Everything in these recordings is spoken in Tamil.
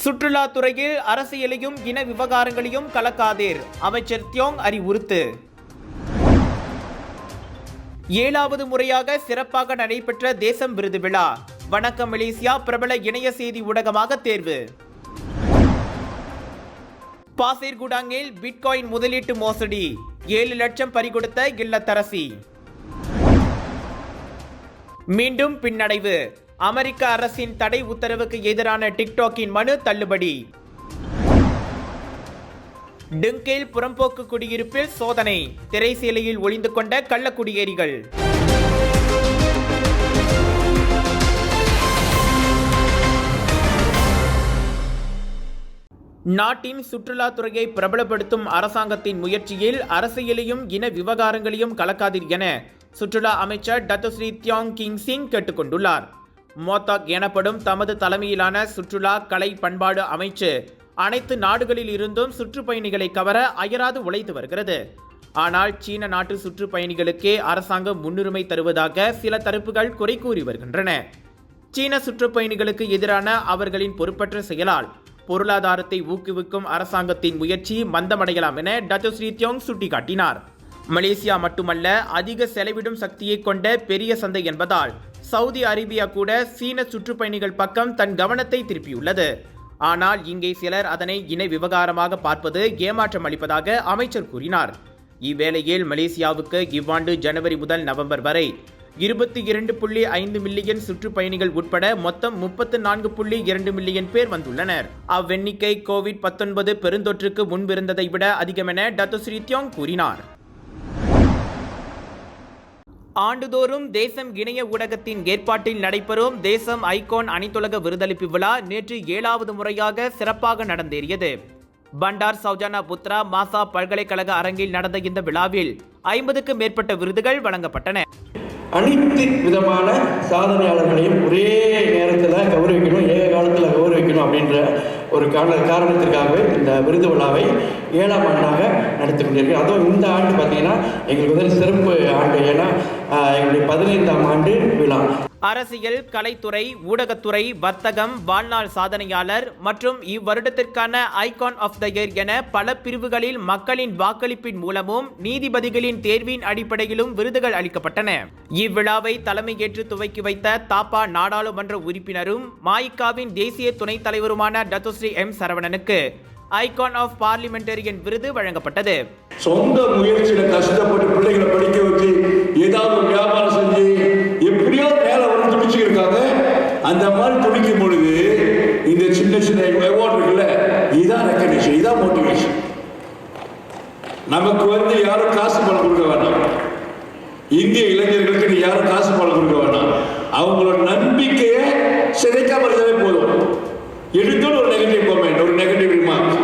சுற்றுலாத்துறையில் அரசியலையும் இன விவகாரங்களையும் கலக்காதீர். அமைச்சர் தியோங் அறிவுறுத்து. ஏழாவது முறையாக சிறப்பாக நடைபெற்ற தேசம் விருது விழா. வணக்கம் மலேசியா பிரபல இணைய செய்தி ஊடகமாக தேர்வு. பாசேர்குடாங்கில் பிட்காயின் முதலீட்டு மோசடி. ஏழு லட்சம் பறிகொடுத்த இல்லத்தரசி. மீண்டும் பின்னடைவு. அமெரிக்க அரசின் தடை உத்தரவுக்கு எதிரான டிக்டாக்கின் மனு தள்ளுபடி. டிங்கேல் புறம்போக்கு குடியிருப்பில் சோதனை திரைசீலையில் ஒளிந்து கொண்ட கள்ளக்குடியேறிகள். நாட்டின் சுற்றுலாத்துறையை பிரபலப்படுத்தும் அரசாங்கத்தின் முயற்சியில் அரசியலையும் இன விவகாரங்களையும் கலக்காதீர் என சுற்றுலா அமைச்சர் டத்துஸ்ரீ தியாங் கிங் சிங் கேட்டுக்கொண்டுள்ளார். மோத்தாக் எனப்படும் தமது தலைமையிலான சுற்றுலா கலை பண்பாடு அமைச்சு அனைத்து நாடுகளில் இருந்தும் சுற்றுப்பயணிகளை கவர அயராது உழைத்து வருகிறது. ஆனால் சீன நாட்டு சுற்றுப்பயணிகளுக்கே அரசாங்கம் முன்னுரிமை தருவதாக சில தரப்புகள் குறை கூறி வருகின்றன. சீன சுற்றுப்பயணிகளுக்கு எதிரான அவர்களின் பொறுப்பற்ற செயலால் பொருளாதாரத்தை ஊக்குவிக்கும் அரசாங்கத்தின் முயற்சி மந்தமடையலாம் என டத்து ஸ்ரீ தியோங் சுட்டிக்காட்டினார். மலேசியா மட்டுமல்ல அதிக செலவிடும் சக்தியை கொண்ட பெரிய சந்தை என்பதால் சவுதி அரேபியா கூட சீன சுற்றுப்பயணிகள் பக்கம் தன் கவனத்தை திருப்பியுள்ளது. ஆனால் இங்கே சிலர் அதனை இணை விவகாரமாக பார்ப்பது ஏமாற்றம் அளிப்பதாக அமைச்சர் கூறினார். இவ்வேளையில் மலேசியாவுக்கு இவ்வாண்டு ஜனவரி முதல் நவம்பர் வரை இருபத்தி இரண்டு புள்ளி ஐந்து மில்லியன் சுற்றுப்பயணிகள் உட்பட மொத்தம் முப்பத்து நான்கு புள்ளி இரண்டு மில்லியன் பேர் வந்துள்ளனர். அவ்வெண்ணிக்கை கோவிட் பத்தொன்பது பெருந்தொற்றுக்கு முன்பிருந்ததை விட அதிகமென டத்துஸ்ரீ தியோங் கூறினார். ஆண்டுதோறும் தேசம் இணைய ஊடகத்தின் ஏற்பாட்டில் நடைபெறும் தேசம் ஐகோன் அனைத்துலக விருதளிப்பு விழா நேற்று ஏழாவது முறையாக சிறப்பாக நடந்தேறியது. பண்டார் சௌஜானா புத்ரா மாசா பல்கலைக்கழக அரங்கில் நடந்த இந்த விழாவில் ஐம்பதுக்கும் மேற்பட்ட விருதுகள் வழங்கப்பட்டன. அனைத்து விதமான சாதனையாளர்களையும் ஒரே நேரத்தில் கௌரவிக்கணும் ஏக காலத்தில் கௌரவிக்கணும் அப்படின்ற ஒரு காரண காரணத்திற்காகவே இந்த விருது விழாவை ஏழாம் ஆண்டாக நடத்தி கொண்டிருக்கு அதுவும் இந்த ஆண்டு பார்த்தீங்கன்னா எங்களுக்கு வந்து சிறப்பு ஆண்டு. ஏன்னா எங்களுடைய பதினைந்தாம் ஆண்டு விழா. அரசியல் கலைத்துறை ஊடகத்துறை வர்த்தகம் வாழ்நாள் சாதனையாளர் மற்றும் இவ்வருடத்திற்கான ஐகான் ஆஃப் த இயர் என பல பிரிவுகளில் மக்களின் வாக்களிப்பின் மூலமும் நீதிபதிகளின் தேர்வின் அடிப்படையிலும் விருதுகள் அளிக்கப்பட்டன. இவ்விழாவை தலைமையேற்று துவக்கி வைத்த தாப்பா நாடாளுமன்ற உறுப்பினரும் மாயிக்காவின் தேசிய துணைத் தலைவருமான டத்துஸ்ரீ எம் சரவணனுக்கு ஐகான் ஆஃப் பார்லிமெண்டரியன் விருது வழங்கப்பட்டது. சொந்த முயற்சியில கஷ்டப்பட்டு பிள்ளைகளை படிக்க வச்சு ஏதாவது வியாபாரம் செஞ்சு எப்படியாவது மேல வந்து துடிச்சுக்கிருக்காங்க அந்த மாதிரி துடிக்கும் பொழுது இந்த சின்ன சின்ன அவார்டு இருக்குல்ல இதான் ரெக்கக்னிஷன் இதான் மோட்டிவேஷன் நமக்கு வந்து யாரும் காசு பணம் கொடுக்க வேணாம். இந்திய இளைஞர்களுக்கு நீ யாரும் காசு பணம் கொடுக்க வேணாம். அவங்களோட நம்பிக்கை சிதைக்காம இருந்தாலே போதும் எடுத்தோன்னு ஒரு நெகட்டிவ் கமெண்ட் ஒரு நெகட்டிவ் ரிமார்க்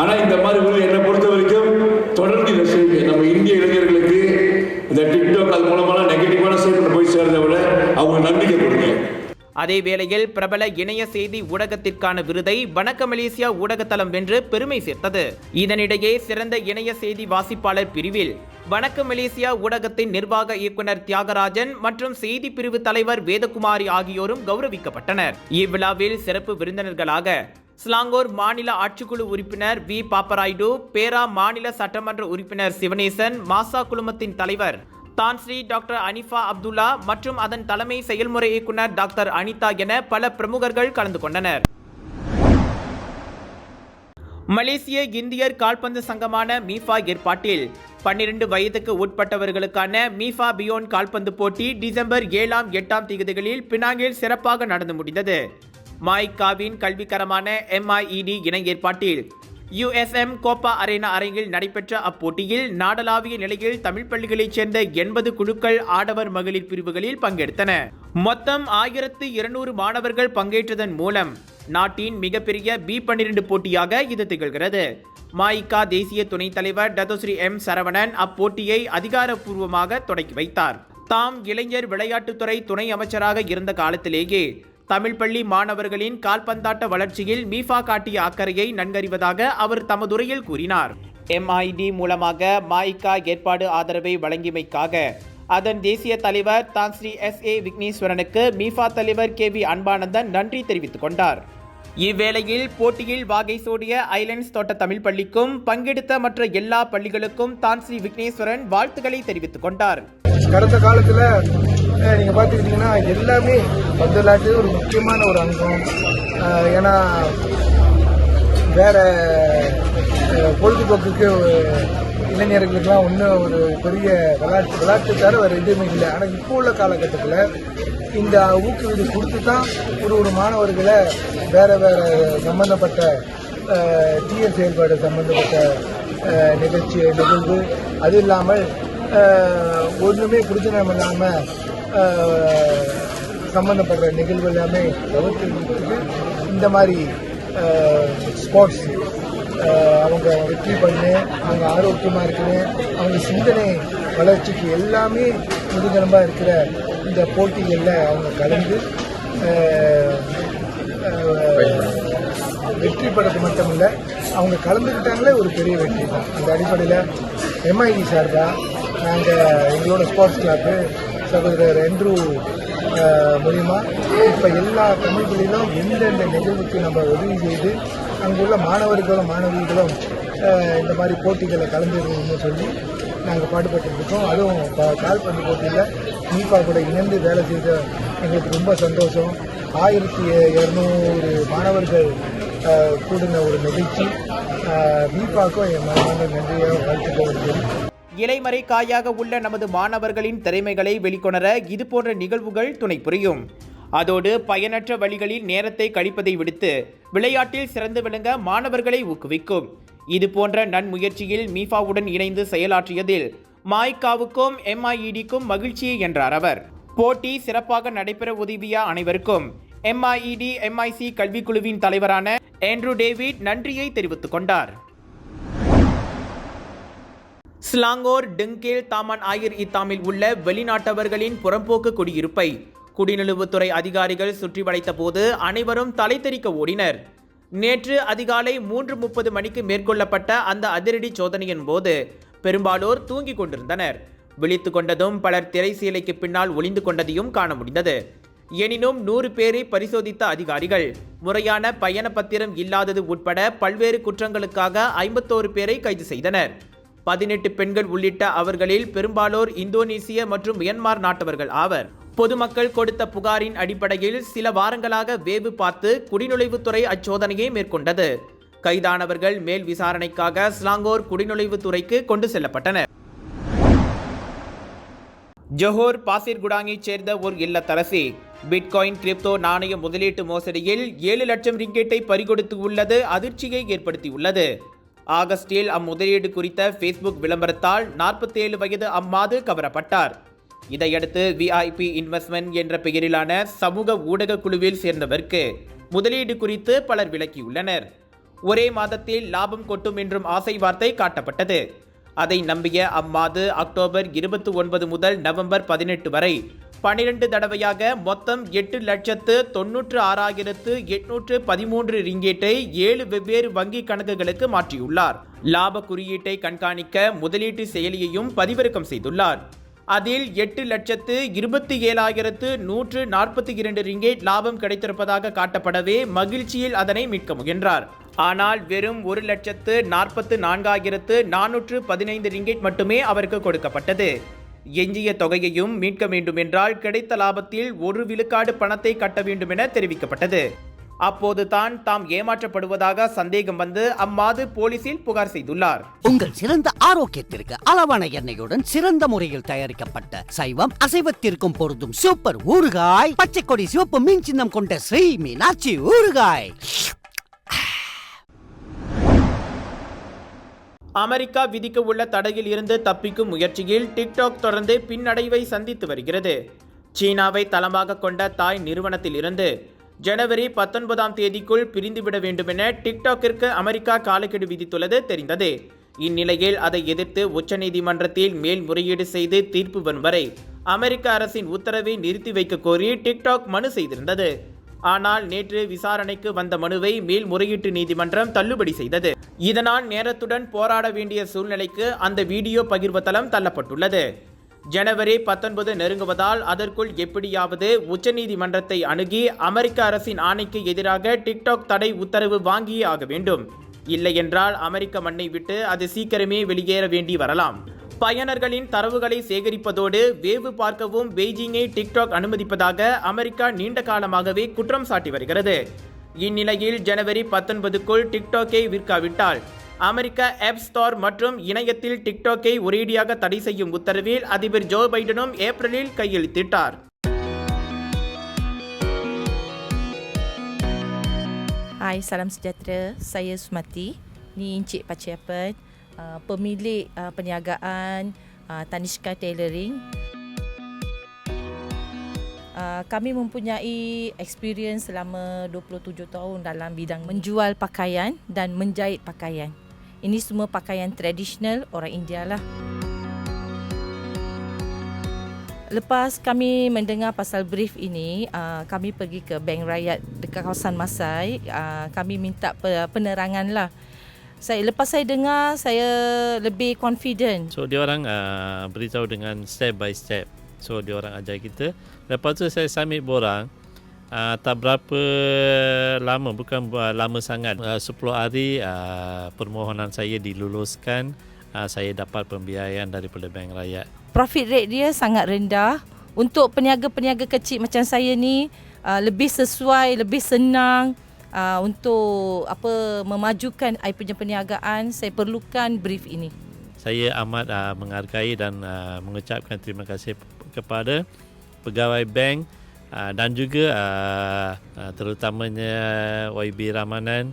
ஆனா இந்த மாதிரி விருது என்னை பொறுத்த வரைக்கும் தொடர்ந்து இதை செய்யுங்க நம்ம இந்திய இளைஞர்களுக்கு இந்த டிக்டாக் அது மூலமான நெகட்டிவான ஸ்டேட்மெண்ட் போய் சேர்றதை விட அவங்க நம்பிக்கை கொடுங்க அதே வேளையில் பிரபல இணைய செய்தி ஊடகத்திற்கான விருதை வணக்க மலேசியா ஊடகத்தளம் வென்று பெருமை சேர்த்தது. இதனிடையே சிறந்த இணைய செய்தி வாசிப்பாளர் பிரிவில் வணக்க மலேசியா ஊடகத்தின் நிர்வாக இயக்குனர் தியாகராஜன் மற்றும் செய்தி பிரிவு தலைவர் வேதகுமாரி ஆகியோரும் கௌரவிக்கப்பட்டனர். இவ்விழாவில் சிறப்பு விருந்தினர்களாக ஸ்லாங்கோர் மாநில ஆட்சிக்குழு உறுப்பினர் வி. பாப்பராய்டு பேரா மாநில சட்டமன்ற உறுப்பினர் சிவனேசன் மாசா குழுமத்தின் தலைவர் தான் ஸ்ரீ டாக்டர் அனிஃபா அப்துல்லா மற்றும் அதன் தலைமை செயல்முறை இயக்குனர் டாக்டர் அனிதா என பல பிரமுகர்கள் கலந்து கொண்டனர். மலேசிய இந்தியர் கால்பந்து சங்கமான மீஃபா ஏற்பாட்டில் பன்னிரண்டு வயதுக்கு உட்பட்டவர்களுக்கான மீஃபா பியோன் கால்பந்து போட்டி டிசம்பர் ஏழாம் எட்டாம் தேதிகளில் பினாங்கில் சிறப்பாக நடந்து முடிந்தது. மாய்காவின் கல்விக்கரமான எம்ஐஇடி இணை ஏற்பாட்டில் யுஎஸ்எம் கோப்பா அரேனா அரங்கில் நடைபெற்ற அப்போட்டியில் நாடளாவிய நிலையில் தமிழ் பள்ளிகளைச் சேர்ந்த எண்பது குழுக்கள் ஆடவர் மகளிர் பிரிவுகளில் பங்கெடுத்தன. மொத்தம் ஆயிரத்து இருநூறு மாணவர்கள் பங்கேற்றதன் மூலம் நாட்டின் மிகப்பெரிய பி பன்னிரண்டு போட்டியாக இது திகழ்கிறது. மாயிகா தேசிய துணைத் தலைவர் டதோஸ்ரீ எம் சரவணன் அப்போட்டியை அதிகாரப்பூர்வமாக தொடக்கி வைத்தார். தாம் இளைஞர் விளையாட்டுத்துறை துணை அமைச்சராக இருந்த காலத்திலேயே தமிழ் பள்ளி மாணவர்களின் கால்பந்தாட்ட வளர்ச்சியில் மீஃபா காட்டிய அக்கறையை நன்கறிவதாக அவர் தமதுரையில் கூறினார். எம்ஐடி மூலமாக மாய்கா ஏற்பாடு ஆதரவை வழங்கியமைக்காக அதன் தேசிய தலைவர் தான் ஸ்ரீ எஸ் ஏ விக்னேஸ்வரனுக்கு மீஃபா தலைவர் கே வி அன்பானந்தன் நன்றி தெரிவித்துக் கொண்டார். இவ்வேளையில் போட்டியில் வாகை சூடிய ஐலண்ட்ஸ் தோட்ட தமிழ் பள்ளிக்கும் பங்கெடுத்த மற்ற எல்லா பள்ளிகளுக்கும் தான் ஸ்ரீ விக்னேஸ்வரன் வாழ்த்துக்களை தெரிவித்துக் கொண்டார். கடந்த காலத்தில் நீங்கள் பார்த்துக்கிட்டிங்கன்னா எல்லாமே பந்து விளையாட்டு ஒரு முக்கியமான ஒரு அங்கம் ஏன்னா வேறு பொழுதுபோக்குக்கு இளைஞர்களுக்கெல்லாம் ஒன்றும் ஒரு பெரிய விளையாட்டு விளையாட்டு தவிர வேறு எதுவுமே இல்லை. ஆனால் இப்போ உள்ள காலகட்டத்தில் இந்த ஊக்குவிடு கொடுத்து தான் ஒரு ஒரு மாணவர்களை வேறு வேறு சம்பந்தப்பட்ட தீய செயல்பாடு சம்பந்தப்பட்ட நிகழ்ச்சி நிகழ்வு அது இல்லாமல் ஒன்றுமே பிரச்சனை இல்லாமல் சம்மந்தப்படுற நிகழ்வு எல்லாமே தவிர்த்துக்கிறதுக்கு இந்த மாதிரி ஸ்போர்ட்ஸ் அவங்க வெற்றி பண்ணு அவங்க ஆரோக்கியமாக இருக்கணும் அவங்க சிந்தனை வளர்ச்சிக்கு எல்லாமே முதுகெலும்பாக இருக்கிற இந்த போட்டிகளில் அவங்க கலந்து வெற்றி பெறது மட்டும் இல்லை அவங்க கலந்துக்கிட்டாங்களே ஒரு பெரிய வெற்றி தான். அந்த அடிப்படையில் எம்ஐடி சார் தான் நாங்கள் எங்களோட ஸ்போர்ட்ஸ் கிளப்பு சகோதரர் என்ட்ரூ மூலிமா இப்போ எல்லா தமிழ்களிலும் எந்தெந்த நிகழ்வுக்கு நம்ம உதவி செய்து அங்குள்ள மாணவர்களும் மாணவிகளும் இந்த மாதிரி போட்டிகளை கலந்துக்கணும்னு சொல்லி நாங்கள் பாடுபட்டு இருக்கோம். அதுவும் கால்பந்து போட்டியில் நீப்பா கூட இணைந்து வேலை செய்த எங்களுக்கு ரொம்ப சந்தோஷம். ஆயிரத்தி இரநூறு மாணவர்கள் கூடின ஒரு நிகழ்ச்சி. நீப்பாக்கும் என் மனமான நன்றியாக வாழ்த்துக்க வாழ்த்துக்கள். இலைமறை காயாக உள்ள நமது மாணவர்களின் திறமைகளை வெளிக்கொணர இதுபோன்ற நிகழ்வுகள் துணை புரியும். அதோடு பயனற்ற வழிகளில் நேரத்தை கழிப்பதை விடுத்து விளையாட்டில் சிறந்து விளங்க மாணவர்களை ஊக்குவிக்கும். இதுபோன்ற நன்முயற்சியில் மீஃபாவுடன் இணைந்து செயலாற்றியதில் மாய்காவுக்கும் எம்ஐஇடிக்கும் மகிழ்ச்சி என்றார் அவர். போட்டி சிறப்பாக நடைபெற உதவிய அனைவருக்கும் எம்ஐஇடி எம்ஐசி கல்விக்குழுவின் தலைவரான ஆண்ட்ரூ டேவிட் நன்றியை தெரிவித்துக் கொண்டார். ஸ்லாங்கோர் டெங்கேல் தாமன் ஆயிர் இத்தாமில் உள்ள வெளிநாட்டவர்களின் புறம்போக்கு குடியிருப்பை குடிநுழைவுத்துறை அதிகாரிகள் சுற்றி வளைத்த போது அனைவரும் தலை தெறிக்க ஓடினர். நேற்று அதிகாலை மூன்று முப்பது மணிக்கு மேற்கொள்ளப்பட்ட அந்த அதிரடி சோதனையின் போது பெரும்பாலோர் தூங்கிக் கொண்டிருந்தனர். விழித்து கொண்டதும் பலர் திரைசீலைக்கு பின்னால் ஒளிந்து கொண்டதையும் காண முடிந்தது. எனினும் நூறு பேரை பரிசோதித்த அதிகாரிகள் முறையான பயண பத்திரம் இல்லாதது உட்பட பல்வேறு குற்றங்களுக்காக ஐம்பத்தோரு பேரை கைது செய்தனர். பதினெட்டு பெண்கள் உள்ளிட்ட அவர்களில் பெரும்பாலோர் இந்தோனேசிய மற்றும் மியன்மார் நாட்டவர்கள் ஆவர். பொதுமக்கள் கொடுத்த புகாரின் அடிப்படையில் சில வாரங்களாக வேவு பார்த்து குடிநுழைவுத்துறை அச்சோதனையை மேற்கொண்டது. கைதானவர்கள் மேல் விசாரணைக்காக ஸ்லாங்கோர் குடிநுழைவுத்துறைக்கு கொண்டு செல்லப்பட்டனர். ஜொஹோர் பாசிர்குடாங்கைச் சேர்ந்த ஒரு இல்லத்தரசி. பிட்காயின் கிரிப்டோ நாணய முதலீட்டு மோசடியில் ஏழு லட்சம் ரிங்கெட்டை பறிகொடுத்து உள்ளது அதிர்ச்சியை ஏற்படுத்தியுள்ளது. ஆகஸ்டில் அம்முதலீடு குறித்த ஃபேஸ்புக் விளம்பரத்தால் 47 வயது அம்மாது கவரப்பட்டார். இதையடுத்து விஐபி இன்வெஸ்ட்மெண்ட் என்ற பெயரிலான சமூக ஊடக குழுவில் சேர்ந்தவருக்கு முதலீடு குறித்து பலர் விளக்கியுள்ளனர். ஒரே மாதத்தில் லாபம் கொட்டும் என்றும் ஆசை வார்த்தை காட்டப்பட்டது. அதை நம்பிய அம்மாது அக்டோபர் இருபத்தி ஒன்பது முதல் நவம்பர் பதினெட்டு வரை பனிரெண்டு தடவையாக மொத்தம் எட்டு லட்சத்து தொன்னூற்று ஆறாயிரத்து எட்நூற்று பதிமூன்று ரிங்கேட்டை ஏழு வெவ்வேறு வங்கி கணக்குகளுக்கு மாற்றியுள்ளார். லாப குறியீட்டை கண்காணிக்க முதலீட்டு செயலியையும் பதிவிறக்கம் செய்துள்ளார். அதில் எட்டு லட்சத்து இருபத்தி ஏழாயிரத்து நூற்று நாற்பத்தி இரண்டு ரிங்கேட் லாபம் கிடைத்திருப்பதாக காட்டப்படவே மகிழ்ச்சியில் அதனை மீட்க முயன்றார். ஆனால் வெறும் ஒரு லட்சத்து நாற்பத்து நான்காயிரத்து நானூற்று பதினைந்து ரிங்கேட் மட்டுமே அவருக்கு கொடுக்கப்பட்டது. எஞ்சிய தொகையையும் மீட்க வேண்டும் என்றால் கிடைத்த லாபத்தில் ஒரு விழுக்காடு பணத்தை கட்ட வேண்டும் என தெரிவிக்கப்பட்டது. அப்போது தான் தாம் ஏமாற்றப்படுவதாக சந்தேகம் வந்து அம்மாது போலீசில் புகார் செய்துள்ளார். உங்கள் சிறந்த ஆரோக்கியத்திற்கு அளவான எண்ணெயுடன் சிறந்த முறையில் தயாரிக்கப்பட்ட சைவம் அசைவத்திற்கும் பொருந்தும் சூப்பர் ஊறுகாய் பச்சை கொடி சிவப்பு மீன் சின்னம் கொண்ட ஸ்ரீ மீனாட்சி ஊறுகாய். அமெரிக்கா விதிக்க உள்ள தடையில் இருந்து தப்பிக்கும் முயற்சியில் டிக்டாக் தொடர்ந்து பின்னடைவை சந்தித்து வருகிறது. சீனாவை தளமாக கொண்ட தாய் நிறுவனத்தில் இருந்து ஜனவரி பத்தொன்பதாம் தேதிக்குள் பிரிந்துவிட வேண்டுமென டிக்டாக்கிற்கு அமெரிக்கா காலக்கெடு விதித்துள்ளது தெரிந்தது. இந்நிலையில் அதை எதிர்த்து உச்சநீதிமன்றத்தில் மேல்முறையீடு செய்து தீர்ப்பு வரும் வரை அமெரிக்க அரசின் உத்தரவை நிறுத்தி வைக்க கோரி டிக்டாக் மனு செய்திருந்தது. ஆனால் நேற்று விசாரணைக்கு வந்த மனுவை மேல்முறையீட்டு நீதிமன்றம் தள்ளுபடி செய்தது. இதனால் நேரத்துடன் போராட வேண்டிய சூழ்நிலைக்கு அந்த வீடியோ பகிர்வு தளம் தள்ளப்பட்டுள்ளது. ஜனவரி பத்தொன்பது நெருங்குவதால் அதற்குள் எப்படியாவது உச்சநீதிமன்றத்தை அணுகி அமெரிக்க அரசின் ஆணைக்கு எதிராக டிக்டாக் தடை உத்தரவு வாங்கியே ஆக வேண்டும். இல்லையென்றால் அமெரிக்க மண்ணை விட்டு அது சீக்கிரமே வெளியேற வேண்டி வரலாம். பயனர்களின் தரவுகளை சேகரிப்பதோடு வேவு பார்க்கவும் பெய்ஜிங்கை டிக்டாக் அனுமதிப்பதாக அமெரிக்கா நீண்ட காலமாகவே குற்றம் சாட்டி வருகிறது இந்நிலையில் ஜனவரி பத்தொன்பதுக்குள் டிக்டாக்கை விற்காவிட்டால் அமெரிக்க ஆப் ஸ்டோர் மற்றும் இணையத்தில் டிக்டாக்கை ஒரேடியாக தடை செய்யும் உத்தரவில் அதிபர் ஜோ பைடனும் ஏப்ரலில் கையெழுத்திட்டார் Hai, salam sejahtera. Saya Sumati. Ni Encik Paciapan, uh, pemilik uh, perniagaan uh, Tanishka Tailoring. Uh, kami mempunyai experience selama 27 tahun dalam bidang menjual pakaian dan menjahit pakaian. Ini semua pakaian tradisional orang India lah. Lepas kami mendengar pasal brief ini, uh, kami pergi ke Bank Rakyat dekat kawasan Masai. Uh, kami minta pe- penerangan lah. Saya lepas saya dengar, saya lebih confident. So dia orang uh, beritahu dengan step by step. So dia orang ajar kita. Lepas tu saya submit borang. Uh, tak berapa lama, bukan uh, lama sangat. Uh, 10 hari uh, permohonan saya diluluskan. Uh, saya dapat pembiayaan daripada Bank Rakyat. Profit rate dia sangat rendah. Untuk peniaga-peniaga kecil macam saya ni, uh, lebih sesuai, lebih senang uh, untuk apa memajukan I punya perniagaan. Saya perlukan brief ini. Saya amat uh, menghargai dan uh, mengucapkan terima kasih kepada pegawai bank uh, dan juga uh, uh, terutamanya YB Ramanan.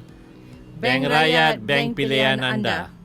Bank Rakyat, bank pilihan anda.